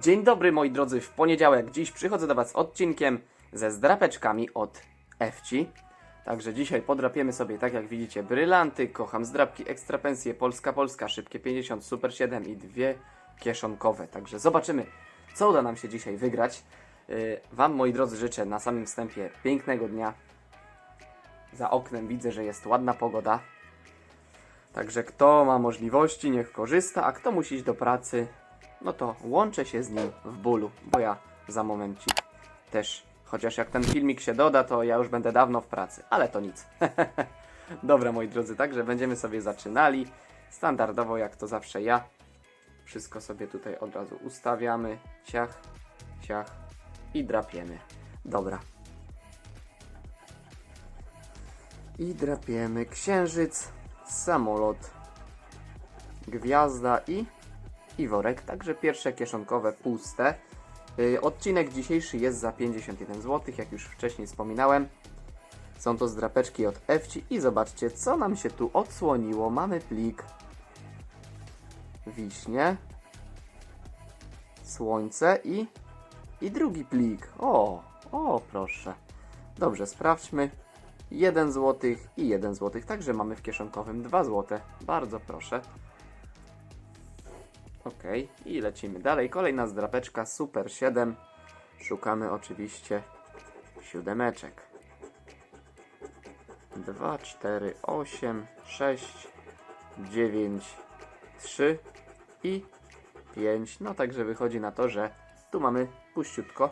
Dzień dobry moi drodzy, w poniedziałek dziś przychodzę do Was odcinkiem ze zdrapeczkami od Ewci. Także dzisiaj podrapiemy sobie, tak jak widzicie, brylanty, kocham zdrapki, ekstra pensje, Polska Polska, szybkie 50, super 7 i dwie kieszonkowe. Także zobaczymy, co uda nam się dzisiaj wygrać. Yy, Wam moi drodzy życzę na samym wstępie pięknego dnia. Za oknem widzę, że jest ładna pogoda. Także kto ma możliwości, niech korzysta, a kto musi iść do pracy, no to łączę się z nim w bólu, bo ja za momencik też, chociaż jak ten filmik się doda, to ja już będę dawno w pracy, ale to nic. Dobra, moi drodzy, także będziemy sobie zaczynali. Standardowo, jak to zawsze ja. Wszystko sobie tutaj od razu ustawiamy. Ciach, ciach i drapiemy. Dobra. I drapiemy księżyc, samolot, gwiazda i i worek, także pierwsze kieszonkowe puste. Yy, odcinek dzisiejszy jest za 51 zł, jak już wcześniej wspominałem. Są to zdrapeczki od Ewci i zobaczcie, co nam się tu odsłoniło. Mamy plik wiśnie, słońce i, i drugi plik. O, o, proszę. Dobrze, sprawdźmy. 1 zł i 1 zł, także mamy w kieszonkowym 2 zł. Bardzo proszę. Ok, i lecimy dalej. Kolejna zdrapeczka Super 7. Szukamy oczywiście siódemeczek. 2, 4, 8, 6, 9, 3 i 5. No także wychodzi na to, że tu mamy puściutko,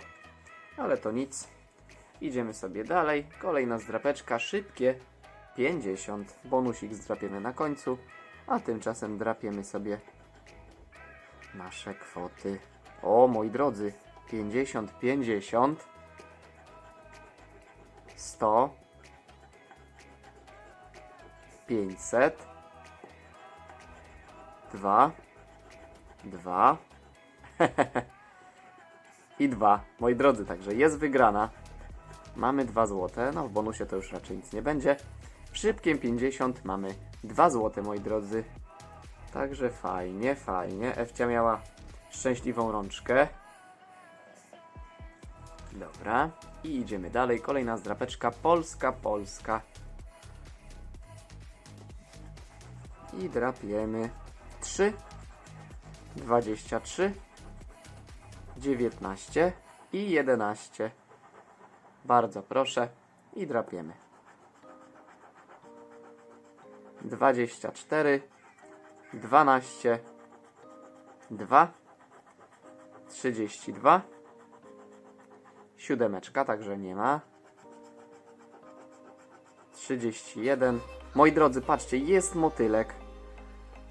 ale to nic. Idziemy sobie dalej. Kolejna zdrapeczka, szybkie 50. Bonusik zdrapiemy na końcu, a tymczasem drapiemy sobie nasze kwoty. O, moi drodzy, 50, 50, 100, 500, 2, 2 i 2. Moi drodzy, także jest wygrana. Mamy 2 złote, no w bonusie to już raczej nic nie będzie. W szybkim 50 mamy 2 złote, moi drodzy. Także fajnie, fajnie. Ewcia miała szczęśliwą rączkę. Dobra. I idziemy dalej. Kolejna zdrapeczka. Polska, Polska. I drapiemy 3, 23, 19 i 11. Bardzo proszę. I drapiemy. 24, 12, 2, 32, siódemeczka, także nie ma. 31. Moi drodzy, patrzcie, jest motylek.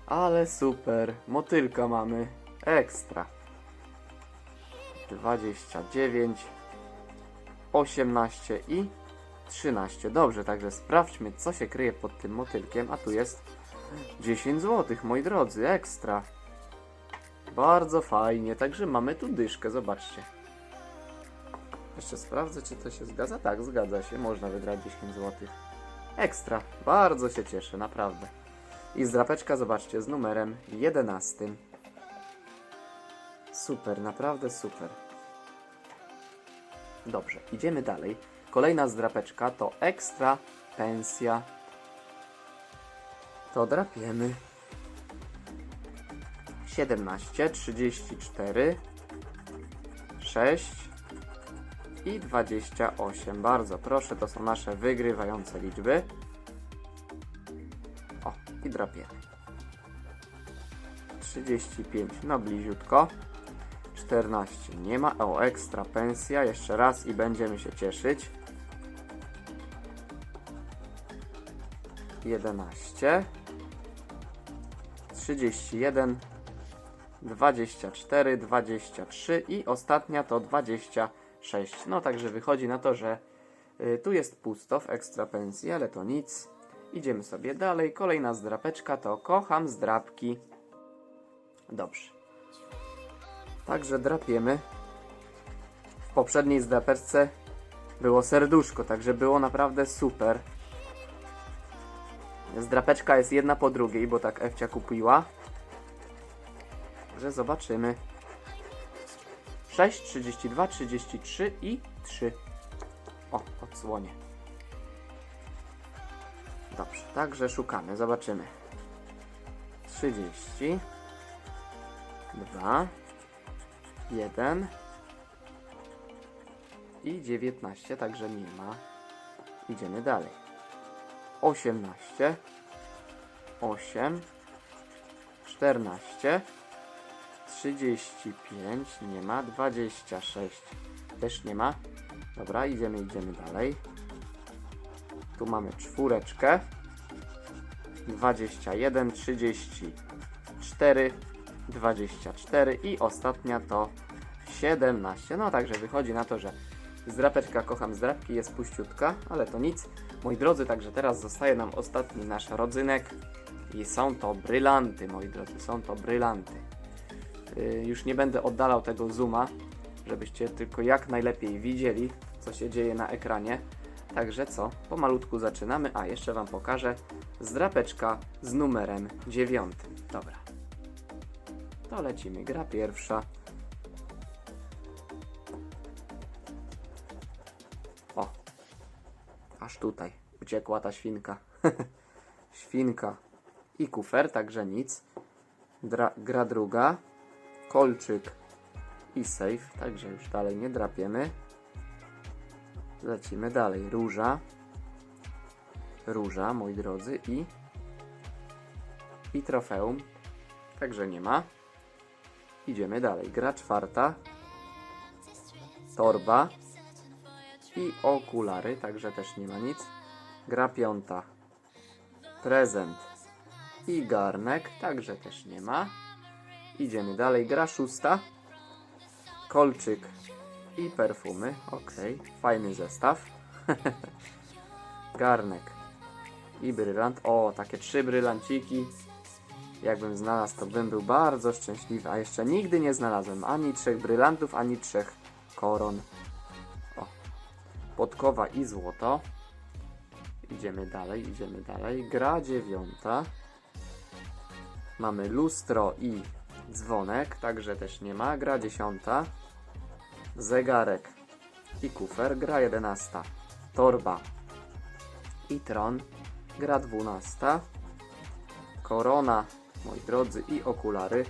Ale super, motylka mamy. Ekstra. 29, 18 i 13. Dobrze, także sprawdźmy, co się kryje pod tym motylkiem. A tu jest 10 zł, moi drodzy, ekstra. Bardzo fajnie, także mamy tu dyszkę, zobaczcie. Jeszcze sprawdzę, czy to się zgadza. Tak, zgadza się, można wygrać 10 zł. Ekstra, bardzo się cieszę, naprawdę. I zdrapeczka, zobaczcie, z numerem 11. Super, naprawdę super. Dobrze, idziemy dalej. Kolejna zdrapeczka to ekstra pensja to drapiemy. 17, 34, 6 i 28. Bardzo proszę, to są nasze wygrywające liczby. O, i drapiemy. 35, no bliziutko. 14 nie ma. O, ekstra pensja. Jeszcze raz i będziemy się cieszyć. 11 31 24 23 i ostatnia to 26 no także wychodzi na to, że y, tu jest pusto w ekstra pensji, ale to nic. Idziemy sobie dalej, kolejna zdrapeczka to kocham zdrapki dobrze. Także drapiemy. W poprzedniej zdrapeczce było serduszko, także było naprawdę super Zdrapeczka jest jedna po drugiej, bo tak Ewcia kupiła. Że zobaczymy. 6, 32, 33 i 3. O, odsłonię. Dobrze, także szukamy, zobaczymy. 30, 2, 1 i 19, także nie ma. Idziemy dalej. 18, 8, 14, 35, nie ma, 26, też nie ma. Dobra, idziemy, idziemy dalej. Tu mamy czwóreczkę. 21, 34, 24 i ostatnia to 17. No także wychodzi na to, że zdrapeczka kocham zdrapki jest puściutka, ale to nic. Moi drodzy, także teraz zostaje nam ostatni nasz rodzynek i są to brylanty, moi drodzy, są to brylanty. Yy, już nie będę oddalał tego zooma, żebyście tylko jak najlepiej widzieli, co się dzieje na ekranie. Także co? Pomalutku zaczynamy. A, jeszcze Wam pokażę zdrapeczka z numerem 9. Dobra. To lecimy. Gra pierwsza. Aż tutaj uciekła ta świnka. Świnka i kufer, także nic. Dra gra druga. Kolczyk i safe, także już dalej nie drapiemy. Lecimy dalej. Róża. Róża, moi drodzy, i i trofeum. Także nie ma. Idziemy dalej. Gra czwarta. Torba. I okulary, także też nie ma nic. Gra piąta. Prezent. I garnek, także też nie ma. Idziemy dalej. Gra szósta. Kolczyk i perfumy. Ok, fajny zestaw. Garnek i brylant. O, takie trzy brylanciki. Jakbym znalazł, to bym był bardzo szczęśliwy. A jeszcze nigdy nie znalazłem ani trzech brylantów, ani trzech koron. Podkowa i złoto. Idziemy dalej, idziemy dalej. Gra dziewiąta. Mamy lustro i dzwonek, także też nie ma. Gra dziesiąta zegarek i kufer, gra 11, torba i tron, gra 12, korona, moi drodzy, i okulary.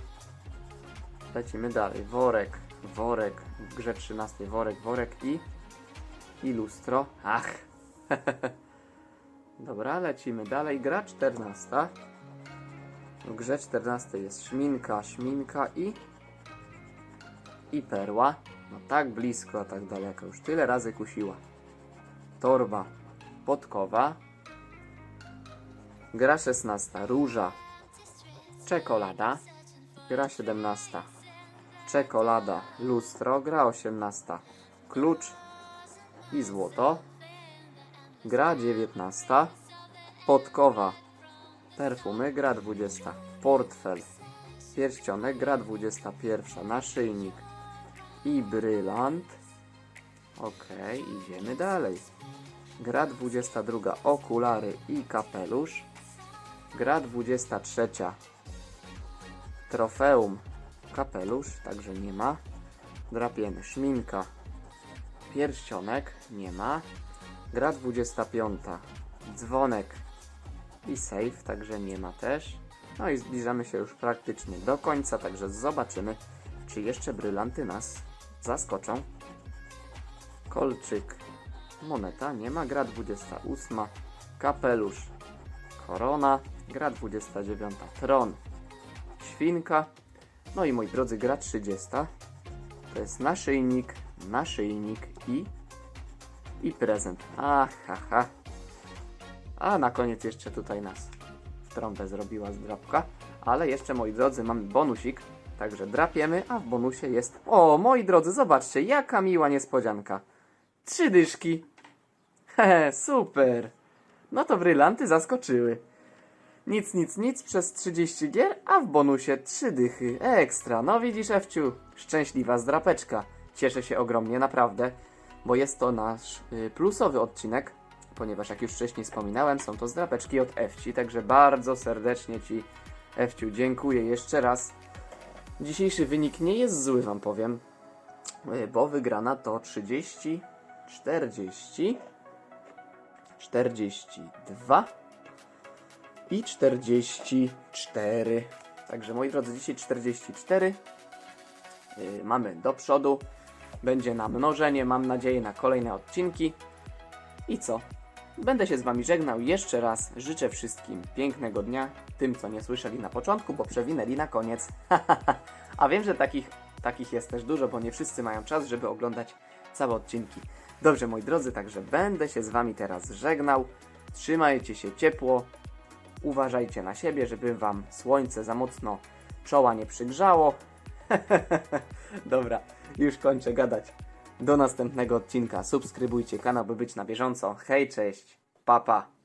Lecimy dalej, worek, worek, w grze 13 worek, worek i, i lustro. Ach! Dobra, lecimy dalej, gra 14. W grze 14 jest szminka, szminka i i perła. No tak blisko, a tak daleko. Już tyle razy kusiła. Torba podkowa. Gra 16. Róża. Czekolada. Gra 17. Czekolada. Lustro. Gra 18. Klucz i złoto. Gra 19. Podkowa. Perfumy. Gra 20. Portfel. Pierścionek. Gra 21. Naszyjnik i brylant. Ok, idziemy dalej. Gra 22. Okulary i kapelusz. Gra 23. Trofeum. Kapelusz, także nie ma. Drapiemy. Szminka. Pierścionek. Nie ma. Gra 25. Dzwonek i safe, także nie ma też. No i zbliżamy się już praktycznie do końca, także zobaczymy, czy jeszcze brylanty nas zaskoczą. Kolczyk, moneta, nie ma, gra 28, kapelusz, korona, gra 29, tron, świnka, no i moi drodzy, gra 30, to jest naszyjnik, naszyjnik i i prezent. Ach, ha, ha. A na koniec jeszcze tutaj nas w trąbę zrobiła zdrabka. Ale jeszcze, moi drodzy, mamy bonusik. Także drapiemy, a w bonusie jest... O, moi drodzy, zobaczcie, jaka miła niespodzianka. Trzy dyszki. Hehe, super. No to brylanty zaskoczyły. Nic, nic, nic przez 30 gier, a w bonusie 3 dychy. Ekstra. No widzisz, Ewciu, szczęśliwa zdrapeczka. Cieszę się ogromnie, naprawdę, bo jest to nasz y, plusowy odcinek, ponieważ jak już wcześniej wspominałem, są to zdrapeczki od Ewci, także bardzo serdecznie Ci, Ewciu, dziękuję jeszcze raz. Dzisiejszy wynik nie jest zły, Wam powiem. y, bo wygrana to 30, 40, 42 i 44. Także moi drodzy, dzisiaj 44. Yy, mamy do przodu. Będzie na mnożenie, mam nadzieję, na kolejne odcinki. I co? Będę się z Wami żegnał jeszcze raz. Życzę wszystkim pięknego dnia. Tym, co nie słyszeli na początku, bo przewinęli na koniec. A wiem, że takich, takich jest też dużo, bo nie wszyscy mają czas, żeby oglądać całe odcinki. Dobrze, moi drodzy, także będę się z Wami teraz żegnał. Trzymajcie się ciepło. Uważajcie na siebie, żeby Wam słońce za mocno czoła nie przygrzało. Dobra, już kończę gadać. Do następnego odcinka. Subskrybujcie kanał, by być na bieżąco. Hej, cześć, papa. Pa.